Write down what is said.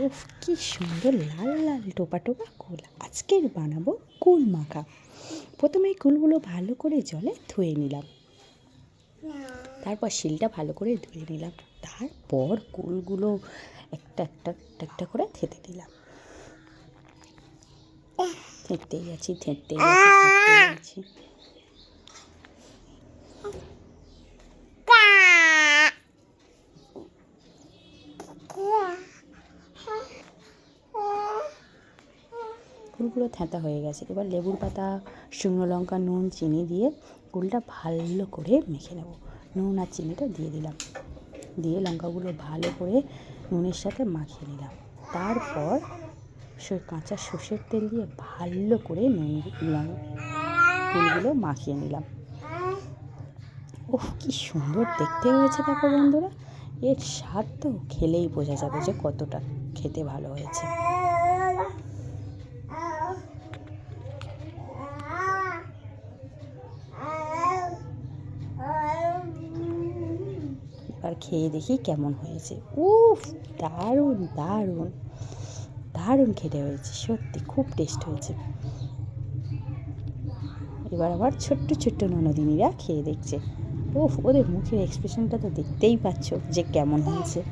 উফ, কি সুন্দর লাল লাল টোপা টোপা কুল আজকের বানাবো কুল মাখা। প্রথমে কুলগুলো ভালো করে জলে ধুয়ে নিলাম। তারপর শিলটা ভালো করে ধুয়ে নিলাম। তারপর কুলগুলো একটা একটা একটা একটা করে থেতে দিলাম। থেঁততেই যাচ্ছি থেঁততেই যাচ্ছি থেঁততেই যাচ্ছি ফুলগুলো থেঁতা হয়ে গেছে। এবার লেবুর পাতা, শুকনো লঙ্কা, নুন, চিনি দিয়ে কুলটা ভালো করে মেখে নেব। নুন আর চিনিটা দিয়ে দিলাম। দিয়ে লঙ্কাগুলো ভালো করে নুনের সাথে মাখিয়ে নিলাম। তারপর কাঁচা সর্ষের তেল দিয়ে ভালো করে নুন ফুলগুলো মাখিয়ে নিলাম। ওহ কি সুন্দর দেখতে হয়েছে দেখো বন্ধুরা। এর স্বাদ তো খেলেই বোঝা যাবে যে কতটা খেতে ভালো হয়েছে। এবার খেয়ে দেখি কেমন হয়েছে। উফ, দারুণ দারুণ দারুণ খেতে হয়েছে, সত্যি খুব টেস্ট হয়েছে। এবার আবার ছোট্ট ছোট্ট ননদিনীরা খেয়ে দেখছে। উফ, ওদের মুখের এক্সপ্রেশনটা তো দেখতেই পাচ্ছ যে কেমন হয়েছে।